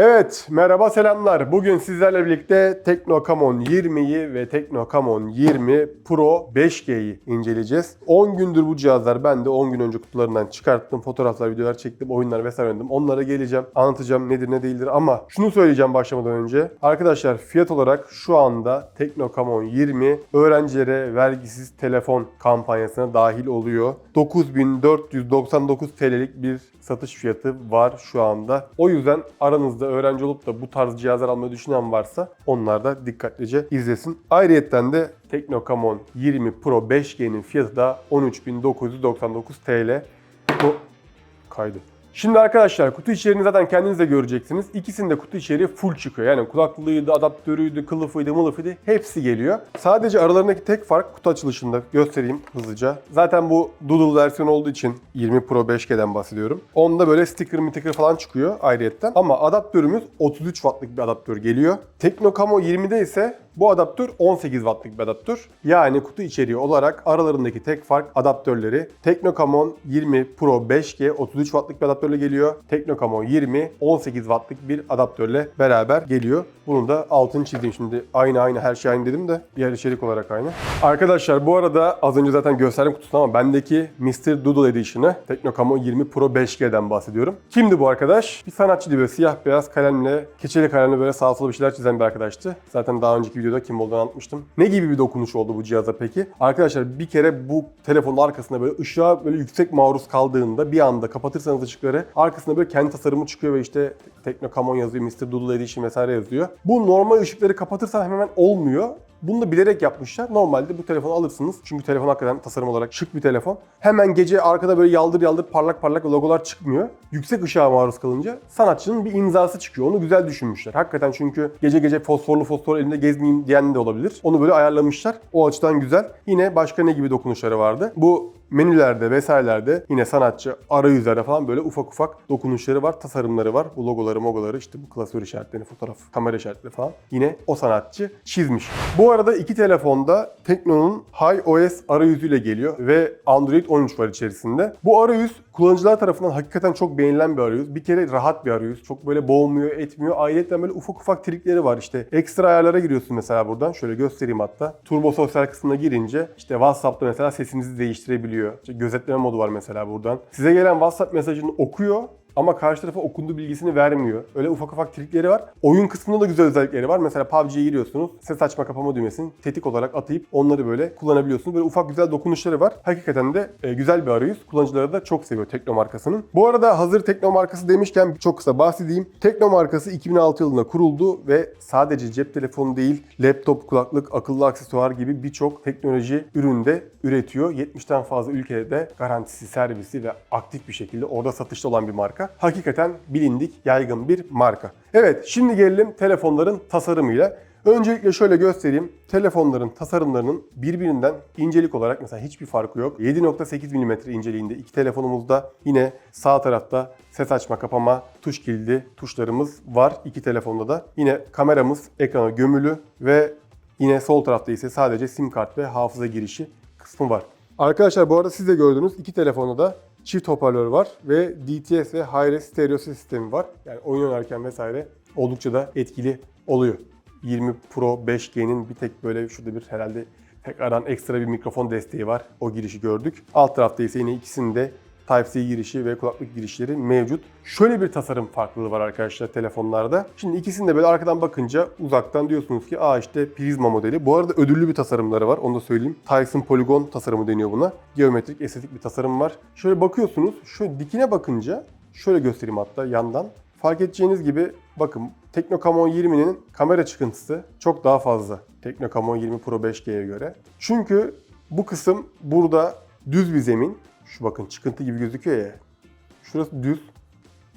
Evet, merhaba selamlar. Bugün sizlerle birlikte Teknokamon 20'yi ve Teknokamon 20 Pro 5G'yi inceleyeceğiz. 10 gündür bu cihazlar ben de 10 gün önce kutularından çıkarttım. Fotoğraflar, videolar çektim, oyunlar vesaire oynadım. Onlara geleceğim, anlatacağım nedir ne değildir ama şunu söyleyeceğim başlamadan önce. Arkadaşlar fiyat olarak şu anda Teknokamon 20 öğrencilere vergisiz telefon kampanyasına dahil oluyor. 9499 TL'lik bir satış fiyatı var şu anda. O yüzden aranızda öğrenci olup da bu tarz cihazlar almayı düşünen varsa onlar da dikkatlice izlesin. Ayrıyetten de Teknokamon 20 Pro 5G'nin fiyatı da 13.999 TL. Bu kaydı. Şimdi arkadaşlar kutu içeriğini zaten kendiniz de göreceksiniz. İkisinde kutu içeriği full çıkıyor. Yani kulaklığıydı, adaptörüydü, kılıfıydı, mılıfıydı hepsi geliyor. Sadece aralarındaki tek fark kutu açılışında göstereyim hızlıca. Zaten bu Doodle versiyon olduğu için 20 Pro 5G'den bahsediyorum. Onda böyle sticker sticker falan çıkıyor ayrıyetten. Ama adaptörümüz 33 wattlık bir adaptör geliyor. Teknokamo 20'de ise bu adaptör 18 wattlık bir adaptör. Yani kutu içeriği olarak aralarındaki tek fark adaptörleri. Teknokamon 20 Pro 5G 33 wattlık bir adaptörle geliyor. Teknokamon 20 18 wattlık bir adaptörle beraber geliyor. Bunun da altını çizeyim şimdi. Aynı aynı her şey aynı dedim de diğer içerik olarak aynı. Arkadaşlar bu arada az önce zaten gösterdim kutusunu ama bendeki Mr. Doodle Edition'ı Teknokamon 20 Pro 5G'den bahsediyorum. Kimdi bu arkadaş? Bir sanatçıydı böyle siyah beyaz kalemle, keçeli kalemle böyle sağ sola bir şeyler çizen bir arkadaştı. Zaten daha önceki videoda kim olduğunu anlatmıştım. Ne gibi bir dokunuş oldu bu cihaza peki? Arkadaşlar bir kere bu telefonun arkasında böyle ışığa böyle yüksek maruz kaldığında bir anda kapatırsanız ışıkları arkasında böyle kendi tasarımı çıkıyor ve işte Teknokamon yazıyor, Mr. Doodle Edition vesaire yazıyor. Bu normal ışıkları kapatırsan hemen olmuyor. Bunu da bilerek yapmışlar. Normalde bu telefonu alırsınız. Çünkü telefon hakikaten tasarım olarak şık bir telefon. Hemen gece arkada böyle yaldır yaldır parlak parlak logolar çıkmıyor. Yüksek ışığa maruz kalınca sanatçının bir imzası çıkıyor. Onu güzel düşünmüşler. Hakikaten çünkü gece gece fosforlu fosfor elinde gezmeyeyim diyen de olabilir. Onu böyle ayarlamışlar. O açıdan güzel. Yine başka ne gibi dokunuşları vardı? Bu menülerde vesairelerde yine sanatçı arayüzlerde falan böyle ufak ufak dokunuşları var, tasarımları var. Bu logoları, mogoları işte bu klasör işaretlerini, fotoğraf, kamera işaretleri falan yine o sanatçı çizmiş. Bu arada iki telefonda Tekno'nun HiOS arayüzüyle geliyor ve Android 13 var içerisinde. Bu arayüz kullanıcılar tarafından hakikaten çok beğenilen bir arayüz. Bir kere rahat bir arayüz. Çok böyle boğmuyor, etmiyor. Ayrıca böyle ufak ufak trikleri var. İşte ekstra ayarlara giriyorsun mesela buradan. Şöyle göstereyim hatta. Turbo sosyal kısmına girince işte WhatsApp'ta mesela sesinizi değiştirebiliyor. İşte gözetleme modu var mesela buradan. Size gelen WhatsApp mesajını okuyor ama karşı tarafa okunduğu bilgisini vermiyor. Öyle ufak ufak trikleri var. Oyun kısmında da güzel özellikleri var. Mesela PUBG'ye giriyorsunuz. Ses açma kapama düğmesini tetik olarak atayıp onları böyle kullanabiliyorsunuz. Böyle ufak güzel dokunuşları var. Hakikaten de e, güzel bir arayüz. Kullanıcıları da çok seviyor Tekno markasının. Bu arada hazır Tekno markası demişken çok kısa bahsedeyim. Tekno markası 2006 yılında kuruldu ve sadece cep telefonu değil, laptop, kulaklık, akıllı aksesuar gibi birçok teknoloji üründe üretiyor. 70'ten fazla ülkede garantisi, servisi ve aktif bir şekilde orada satışta olan bir marka. Hakikaten bilindik, yaygın bir marka. Evet, şimdi gelelim telefonların tasarımıyla. Öncelikle şöyle göstereyim. Telefonların tasarımlarının birbirinden incelik olarak mesela hiçbir farkı yok. 7.8 mm inceliğinde iki telefonumuzda yine sağ tarafta ses açma kapama tuş kilidi tuşlarımız var iki telefonda da. Yine kameramız ekrana gömülü ve yine sol tarafta ise sadece sim kart ve hafıza girişi kısmı var. Arkadaşlar bu arada siz de gördünüz iki telefonda da çift hoparlör var ve DTS ve Hi-Res stereo sistemi var. Yani oyun oynarken vesaire oldukça da etkili oluyor. 20 Pro 5G'nin bir tek böyle şurada bir herhalde tekrardan ekstra bir mikrofon desteği var. O girişi gördük. Alt tarafta ise yine ikisinde Type-C girişi ve kulaklık girişleri mevcut. Şöyle bir tasarım farklılığı var arkadaşlar telefonlarda. Şimdi ikisinde böyle arkadan bakınca uzaktan diyorsunuz ki aa işte Prisma modeli. Bu arada ödüllü bir tasarımları var onu da söyleyeyim. Tyson Polygon tasarımı deniyor buna. Geometrik, estetik bir tasarım var. Şöyle bakıyorsunuz, şöyle dikine bakınca şöyle göstereyim hatta yandan. Fark edeceğiniz gibi bakın Teknokamon 20'nin kamera çıkıntısı çok daha fazla. Teknokamon 20 Pro 5G'ye göre. Çünkü bu kısım burada düz bir zemin. Şu bakın çıkıntı gibi gözüküyor ya. Şurası düz.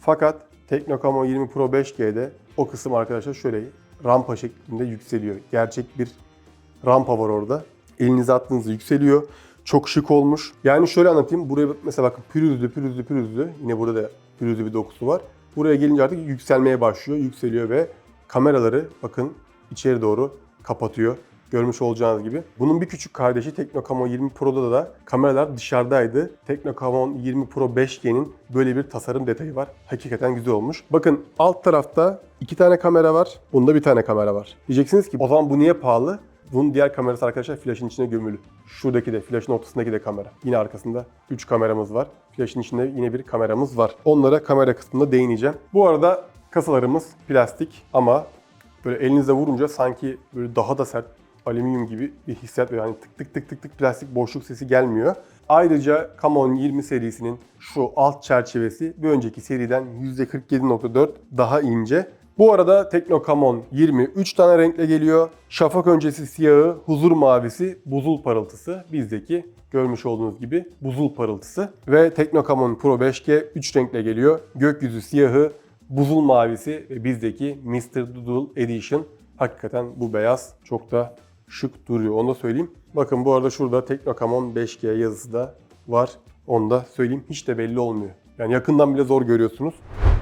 Fakat Teknokamon 20 Pro 5G'de o kısım arkadaşlar şöyle rampa şeklinde yükseliyor. Gerçek bir rampa var orada. Elinize attığınızda yükseliyor. Çok şık olmuş. Yani şöyle anlatayım. Buraya mesela bakın pürüzlü pürüzlü pürüzlü. Yine burada da pürüzlü bir dokusu var. Buraya gelince artık yükselmeye başlıyor. Yükseliyor ve kameraları bakın içeri doğru kapatıyor. Görmüş olacağınız gibi. Bunun bir küçük kardeşi Teknokamon 20 Pro'da da kameralar dışarıdaydı. Teknokamon 20 Pro 5G'nin böyle bir tasarım detayı var. Hakikaten güzel olmuş. Bakın alt tarafta iki tane kamera var. Bunda bir tane kamera var. Diyeceksiniz ki o zaman bu niye pahalı? Bunun diğer kamerası arkadaşlar flaşın içine gömülü. Şuradaki de flaşın ortasındaki de kamera. Yine arkasında 3 kameramız var. Flaşın içinde yine bir kameramız var. Onlara kamera kısmında değineceğim. Bu arada kasalarımız plastik ama böyle elinizle vurunca sanki böyle daha da sert alüminyum gibi bir hissiyat veriyor. Yani tık tık tık tık tık plastik boşluk sesi gelmiyor. Ayrıca Camon 20 serisinin şu alt çerçevesi bir önceki seriden %47.4 daha ince. Bu arada Tekno Camon 20 3 tane renkle geliyor. Şafak öncesi siyahı, huzur mavisi, buzul parıltısı. Bizdeki görmüş olduğunuz gibi buzul parıltısı. Ve Tekno Camon Pro 5G 3 renkle geliyor. Gökyüzü siyahı, buzul mavisi ve bizdeki Mr. Doodle Edition. Hakikaten bu beyaz çok da şık duruyor. Onu da söyleyeyim. Bakın bu arada şurada Tekno Camon 5G yazısı da var. Onu da söyleyeyim. Hiç de belli olmuyor. Yani yakından bile zor görüyorsunuz.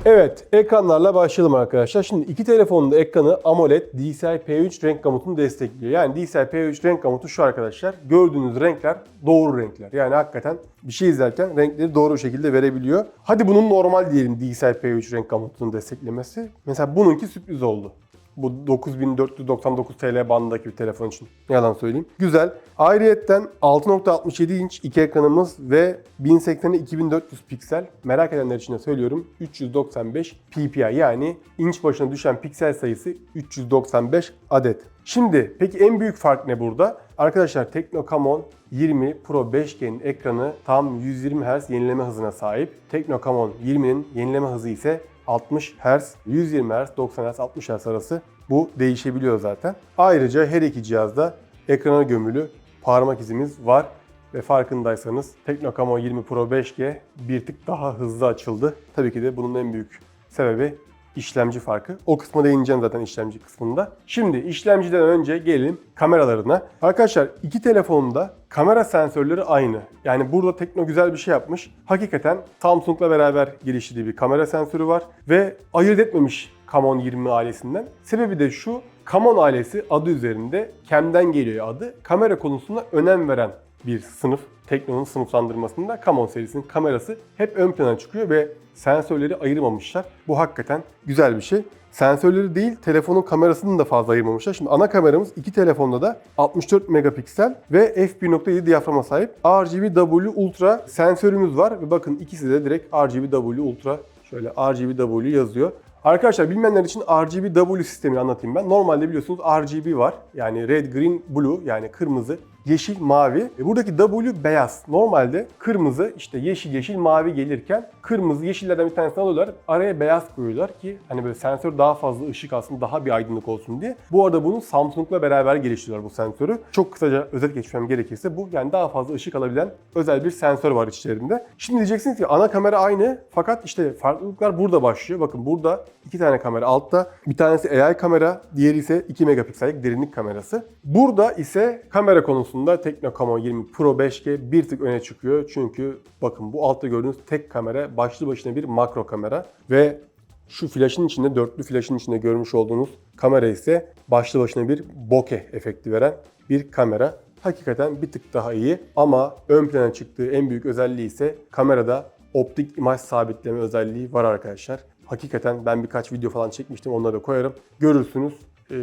Evet, ekranlarla başlayalım arkadaşlar. Şimdi iki telefonun da ekranı AMOLED DCI P3 renk gamutunu destekliyor. Yani DCI P3 renk gamutu şu arkadaşlar. Gördüğünüz renkler doğru renkler. Yani hakikaten bir şey izlerken renkleri doğru bir şekilde verebiliyor. Hadi bunun normal diyelim DCI P3 renk gamutunun desteklemesi. Mesela bununki sürpriz oldu. Bu 9499 TL bandındaki bir telefon için. Yalan söyleyeyim. Güzel. Ayrıyetten 6.67 inç iki ekranımız ve 1080'e 2400 piksel. Merak edenler için de söylüyorum. 395 ppi yani inç başına düşen piksel sayısı 395 adet. Şimdi peki en büyük fark ne burada? Arkadaşlar Tekno Camon 20 Pro 5G'nin ekranı tam 120 Hz yenileme hızına sahip. Tekno Camon 20'nin yenileme hızı ise 60 Hz, 120 Hz, 90 Hz, 60 Hz arası bu değişebiliyor zaten. Ayrıca her iki cihazda ekrana gömülü parmak izimiz var ve farkındaysanız Tekno Camon 20 Pro 5G bir tık daha hızlı açıldı. Tabii ki de bunun en büyük sebebi işlemci farkı. O kısma değineceğim zaten işlemci kısmında. Şimdi işlemciden önce gelelim kameralarına. Arkadaşlar iki telefonda kamera sensörleri aynı. Yani burada Tekno güzel bir şey yapmış. Hakikaten Samsung'la beraber geliştirdiği bir kamera sensörü var ve ayırt etmemiş Camon 20 ailesinden. Sebebi de şu, Camon ailesi adı üzerinde Cam'den geliyor adı. Kamera konusunda önem veren bir sınıf. Tekno'nun sınıflandırmasında Camon serisinin kamerası hep ön plana çıkıyor ve sensörleri ayırmamışlar. Bu hakikaten güzel bir şey. Sensörleri değil, telefonun kamerasını da fazla ayırmamışlar. Şimdi ana kameramız iki telefonda da 64 megapiksel ve f1.7 diyaframa sahip RGB-W Ultra sensörümüz var. Ve bakın ikisi de direkt RGB-W Ultra şöyle RGB-W yazıyor. Arkadaşlar bilmeyenler için RGB-W sistemini anlatayım ben. Normalde biliyorsunuz RGB var. Yani red, green, blue yani kırmızı, yeşil, mavi. E buradaki W beyaz. Normalde kırmızı işte yeşil, yeşil, mavi gelirken kırmızı, yeşillerden bir tanesini alıyorlar. Araya beyaz koyuyorlar ki hani böyle sensör daha fazla ışık alsın, daha bir aydınlık olsun diye. Bu arada bunu Samsung'la beraber geliştiriyorlar bu sensörü. Çok kısaca özet geçmem gerekirse bu yani daha fazla ışık alabilen özel bir sensör var içlerinde. Şimdi diyeceksiniz ki ana kamera aynı fakat işte farklılıklar burada başlıyor. Bakın burada iki tane kamera altta. Bir tanesi AI kamera, diğeri ise 2 megapiksellik derinlik kamerası. Burada ise kamera konusunda Tekno Camon 20 Pro 5G bir tık öne çıkıyor. Çünkü bakın bu altta gördüğünüz tek kamera başlı başına bir makro kamera ve şu flaşın içinde, dörtlü flaşın içinde görmüş olduğunuz kamera ise başlı başına bir bokeh efekti veren bir kamera. Hakikaten bir tık daha iyi ama ön plana çıktığı en büyük özelliği ise kamerada optik imaj sabitleme özelliği var arkadaşlar. Hakikaten ben birkaç video falan çekmiştim onları da koyarım. Görürsünüz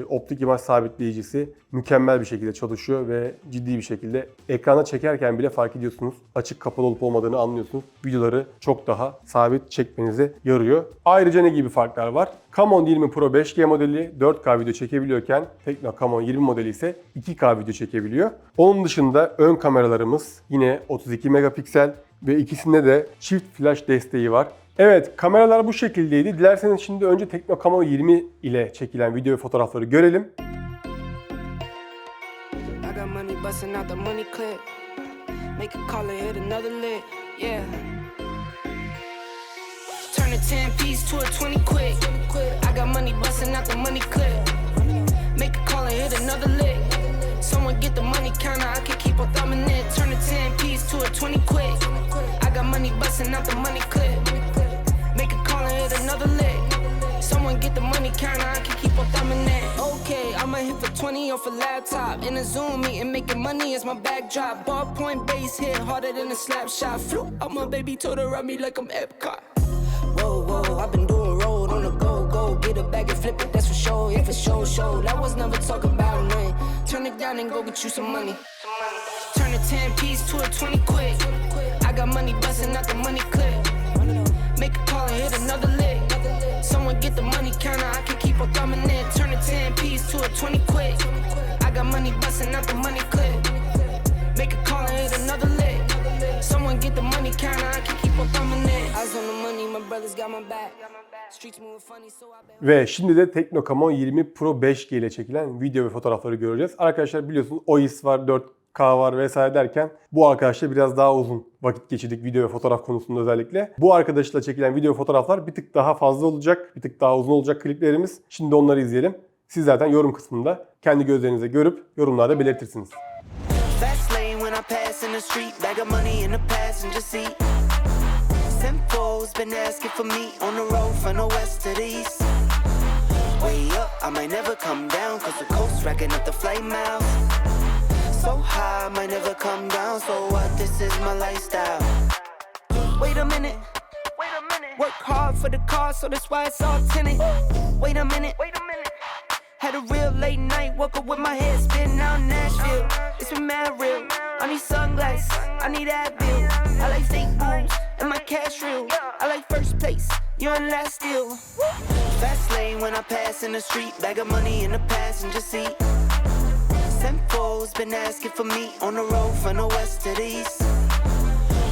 optik imaj sabitleyicisi mükemmel bir şekilde çalışıyor ve ciddi bir şekilde ekrana çekerken bile fark ediyorsunuz. Açık kapalı olup olmadığını anlıyorsunuz. Videoları çok daha sabit çekmenize yarıyor. Ayrıca ne gibi farklar var? Camon 20 Pro 5G modeli 4K video çekebiliyorken Tekno Camon 20 modeli ise 2K video çekebiliyor. Onun dışında ön kameralarımız yine 32 megapiksel ve ikisinde de çift flash desteği var. Evet kameralar bu şekildeydi. Dilerseniz şimdi önce Tekno Camon 20 ile çekilen video ve fotoğrafları görelim. I got money busting out the money clip. Make a call and hit another lick. Yeah. Turn a 10 piece to a 20 quick. I got money busting out the money clip. Make a call and hit another lick. Someone get the money counter, I can keep on thumbing it. Turn a 10 piece to a 20 quick. I got money busting out the money clip. Another lick. Someone get the money counter, I can keep on thumbing that. Okay, I'ma hit for 20 off a laptop. In a Zoom meeting, making money is my backdrop. Ballpoint base hit harder than a slap shot. Flew out my baby, told her run me like I'm Epcot. Whoa, whoa, I've been doing road on the go, go. Get a bag and flip it, that's for sure. Yeah, for sure, sure. That was never talk about nothing. Turn it down and go get you some money. Turn a 10 piece to a 20 quick. Busting out the money clip. Make a call and hit another lick. Someone get the money counter, I can keep on thumbing it. Eyes on the money, my brothers got my back. Ve şimdi de Teknocamon 20 Pro 5G ile çekilen video ve fotoğrafları göreceğiz. Arkadaşlar biliyorsunuz OIS var, 4K var vesaire derken bu arkadaşla biraz daha uzun vakit geçirdik video ve fotoğraf konusunda özellikle. Bu arkadaşla çekilen video ve fotoğraflar bir tık daha fazla olacak, bir tık daha uzun olacak kliplerimiz. Şimdi onları izleyelim. Siz zaten yorum kısmında kendi gözlerinize görüp yorumlarda belirtirsiniz. Cause. Wait a minute. Wait a minute. Work hard for the car, so that's why it's all tinted. Wait a minute. Wait a. Had a real late night, woke up with my head spinning out Nashville. It's been mad real. I need sunglasses, I need Advil. I like fake boobs and my cash real. I like first place, you're in last still. Fast lane when I pass in the street, bag of money in the passenger seat. Simcoe's been asking for me on the road from the west to the east.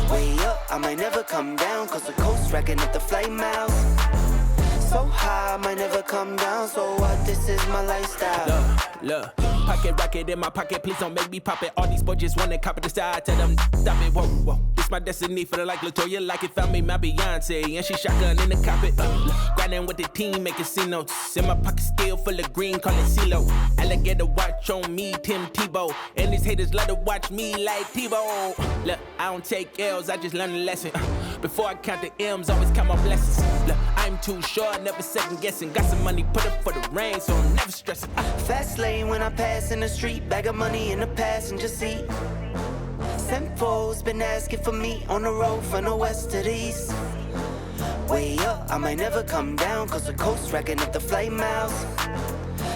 Way up, I might never come down, cause the coast racking up the flight miles. So high, I might never come down. So what? This is my lifestyle. Look, look. pocket rocket in my pocket, please don't make me pop it. All these just wanna copy the style, tell them stop it. Whoa, whoa, this my destiny for the like Latoya, like it found me my Beyonce, and she shotgun in the cockpit. Uh, grinding with the team, making C notes. In my pocket still full of green, call it CeeLo. Alligator watch on me, Tim Tebow, and these haters love to watch me like Tebow. Look, I don't take L's, I just learn a lesson. Uh, before I count the M's, always count my blessings. Look, I'm too short, never second guessing. Got some money, put up for the rain, so I'm never stressing. Uh, Fast lane when I pass in the street, bag of money in the passenger seat. Simcoe's been asking for me on the road from the west to the east. Way up, I might never come down, cause the coast racking up the flight miles.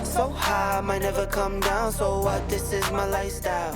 So high, I might never come down. So what? This is my lifestyle.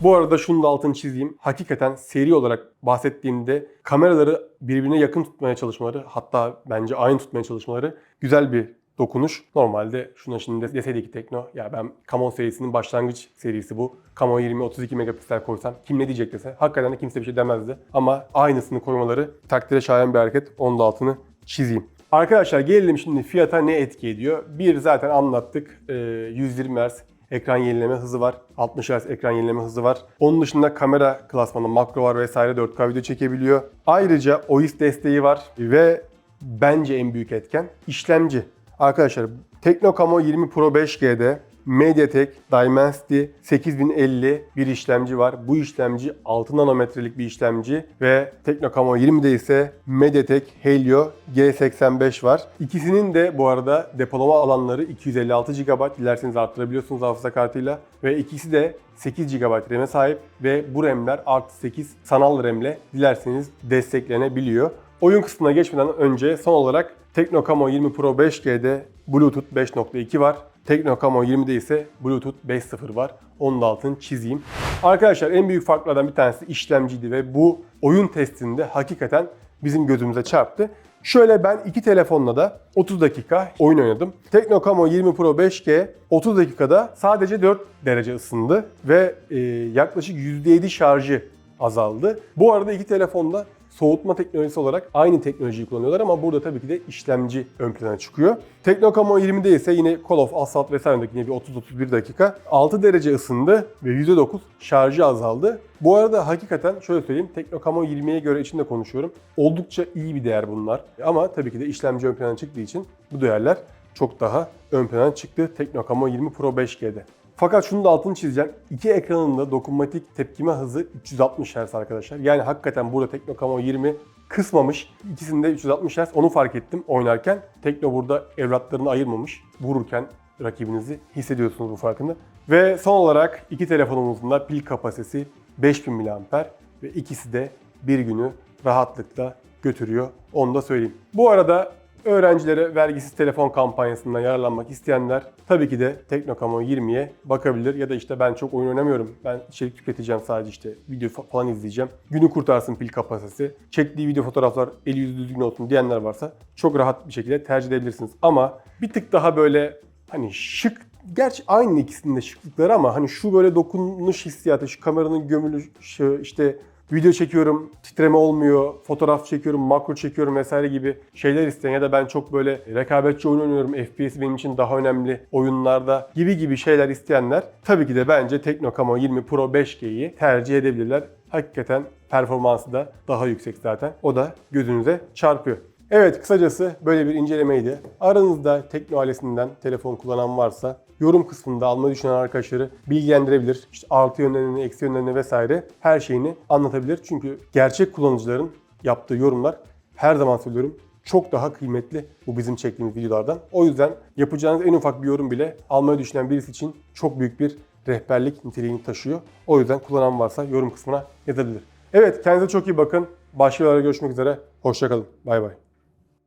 Bu arada şunu da altını çizeyim. Hakikaten seri olarak bahsettiğimde kameraları birbirine yakın tutmaya çalışmaları hatta bence aynı tutmaya çalışmaları güzel bir dokunuş. Normalde şuna şimdi deseydi ki Tekno ya ben Camon serisinin başlangıç serisi bu. Camon 20 32 megapiksel koysam kim ne diyecek dese hakikaten de kimse bir şey demezdi. Ama aynısını koymaları takdire şayan bir hareket. Onun da altını çizeyim. Arkadaşlar gelelim şimdi fiyata ne etki ediyor? Bir zaten anlattık. Ee, 120 Hz ekran yenileme hızı var. 60 Hz ekran yenileme hızı var. Onun dışında kamera klasmanı, makro var vesaire 4K video çekebiliyor. Ayrıca OIS desteği var ve bence en büyük etken işlemci. Arkadaşlar Teknocamo 20 Pro 5G'de MediaTek Dimensity 8050 bir işlemci var. Bu işlemci 6 nanometrelik bir işlemci ve Teknocamo 20'de ise MediaTek Helio G85 var. İkisinin de bu arada depolama alanları 256 GB. Dilerseniz arttırabiliyorsunuz hafıza kartıyla ve ikisi de 8 GB RAM'e sahip ve bu RAM'ler artı 8 sanal RAM'le dilerseniz desteklenebiliyor. Oyun kısmına geçmeden önce son olarak Teknocamo 20 Pro 5G'de Bluetooth 5.2 var. Teknocamo 20'de ise Bluetooth 5.0 var. Onun altını çizeyim. Arkadaşlar en büyük farklardan bir tanesi işlemciydi ve bu oyun testinde hakikaten bizim gözümüze çarptı. Şöyle ben iki telefonla da 30 dakika oyun oynadım. Teknocamo 20 Pro 5G 30 dakikada sadece 4 derece ısındı ve e, yaklaşık %7 şarjı azaldı. Bu arada iki telefonda soğutma teknolojisi olarak aynı teknolojiyi kullanıyorlar ama burada tabii ki de işlemci ön plana çıkıyor. Teknocamo 20'de ise yine Call of Assault vesairendeki yine bir 30-31 dakika 6 derece ısındı ve %9 şarjı azaldı. Bu arada hakikaten şöyle söyleyeyim Teknocamo 20'ye göre içinde konuşuyorum. Oldukça iyi bir değer bunlar. Ama tabii ki de işlemci ön plana çıktığı için bu değerler çok daha ön plana çıktı Teknocamo 20 Pro 5G'de. Fakat şunu da altını çizeceğim. İki ekranın da dokunmatik tepkime hızı 360 Hz arkadaşlar. Yani hakikaten burada Teknocamo 20 kısmamış. İkisinde 360 Hz onu fark ettim oynarken. Tekno burada evlatlarını ayırmamış. Vururken rakibinizi hissediyorsunuz bu farkında. Ve son olarak iki telefonumuzun da pil kapasitesi 5000 mAh ve ikisi de bir günü rahatlıkla götürüyor. Onu da söyleyeyim. Bu arada Öğrencilere vergisiz telefon kampanyasından yararlanmak isteyenler tabii ki de Teknokamon 20'ye bakabilir. Ya da işte ben çok oyun oynamıyorum. Ben içerik tüketeceğim sadece işte video fa- falan izleyeceğim. Günü kurtarsın pil kapasitesi. Çektiği video fotoğraflar eli yüzü düzgün olsun diyenler varsa çok rahat bir şekilde tercih edebilirsiniz. Ama bir tık daha böyle hani şık Gerçi aynı ikisinin de şıklıkları ama hani şu böyle dokunuş hissiyatı, şu kameranın gömülüşü, işte video çekiyorum, titreme olmuyor, fotoğraf çekiyorum, makro çekiyorum vesaire gibi şeyler isteyen ya da ben çok böyle rekabetçi oyun oynuyorum, FPS benim için daha önemli oyunlarda gibi gibi şeyler isteyenler tabii ki de bence Teknocamo 20 Pro 5G'yi tercih edebilirler. Hakikaten performansı da daha yüksek zaten. O da gözünüze çarpıyor. Evet kısacası böyle bir incelemeydi. Aranızda Tekno ailesinden telefon kullanan varsa yorum kısmında almayı düşünen arkadaşları bilgilendirebilir. İşte artı yönlerini, eksi yönlerini vesaire her şeyini anlatabilir. Çünkü gerçek kullanıcıların yaptığı yorumlar her zaman söylüyorum çok daha kıymetli bu bizim çektiğimiz videolardan. O yüzden yapacağınız en ufak bir yorum bile almayı düşünen birisi için çok büyük bir rehberlik niteliğini taşıyor. O yüzden kullanan varsa yorum kısmına yazabilir. Evet kendinize çok iyi bakın. Başka görüşmek üzere. Hoşçakalın. Bay bay.